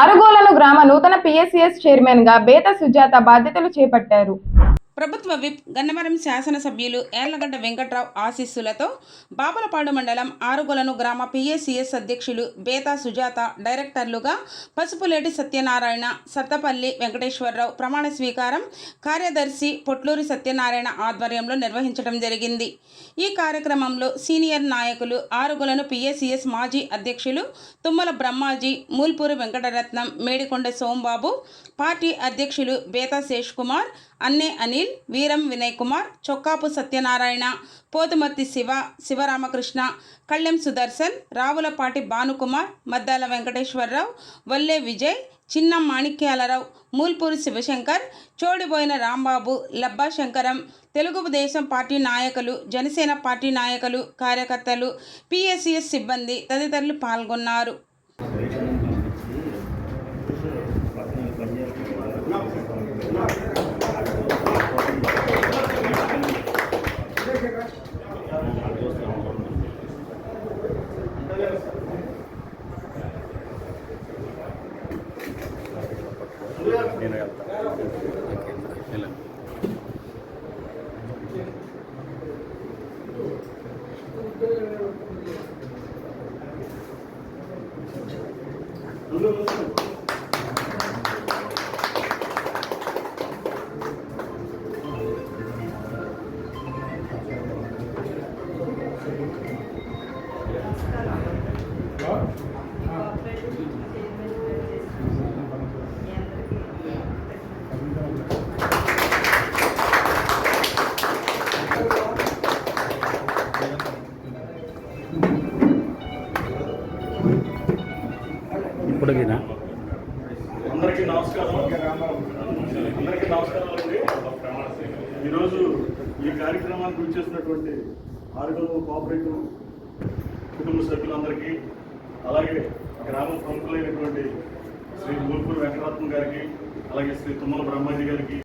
ఆరుగోలను గ్రామ నూతన పిఎస్సిఎస్ చైర్మన్గా బేత సుజాత బాధ్యతలు చేపట్టారు. ప్రభుత్వ విప్ గన్నవరం శాసనసభ్యులు ఏర్లగడ్డ వెంకట్రావు ఆశీస్సులతో బాపలపాడు మండలం ఆరుగొలను గ్రామ పిఎస్సిఎస్ అధ్యక్షులు బేతా సుజాత డైరెక్టర్లుగా పసుపులేటి సత్యనారాయణ సత్తపల్లి వెంకటేశ్వరరావు ప్రమాణ స్వీకారం కార్యదర్శి పొట్లూరి సత్యనారాయణ ఆధ్వర్యంలో నిర్వహించడం జరిగింది. ఈ కార్యక్రమంలో సీనియర్ నాయకులు ఆరుగొలను పిఎస్సిఎస్ మాజీ అధ్యక్షులు తుమ్మల బ్రహ్మాజీ మూల్పూరి వెంకటరత్నం మేడికొండ సోంబాబు పార్టీ అధ్యక్షులు బేతా శేష్ కుమార్ అన్నే అనిల్ వీరం వినయ్ కుమార్ చొక్కాపు సత్యనారాయణ పోతుమత్తి శివ శివరామకృష్ణ కళ్ళెం సుదర్శన్ రావులపాటి భానుకుమార్ మద్దాల వెంకటేశ్వరరావు వల్లే విజయ్ చిన్న మాణిక్యాలరావు మూల్పూరి శివశంకర్ చోడిపోయిన రాంబాబు లబ్బా శంకరం తెలుగుదేశం పార్టీ నాయకులు జనసేన పార్టీ నాయకులు కార్యకర్తలు పిఎస్సిఎస్ సిబ్బంది తదితరులు పాల్గొన్నారు. నేను వెళ్తాను వెళ్ళండి. ఇప్పుడు గినా అందరికీ నమస్కారం. అందరికీ నమస్కారం అండి. ఈరోజు ఈ కార్యక్రమానికి వచ్చేసినటువంటి ఆరుగల కోఆపరేటివ్ కుటుంబ సభ్యులందరికీ అలాగే గ్రామ ప్రముఖులైనటువంటి శ్రీ మూల్పూరి వెంకటరత్నం గారికి అలాగే శ్రీ తుమ్మల బ్రహ్మాజీ గారికి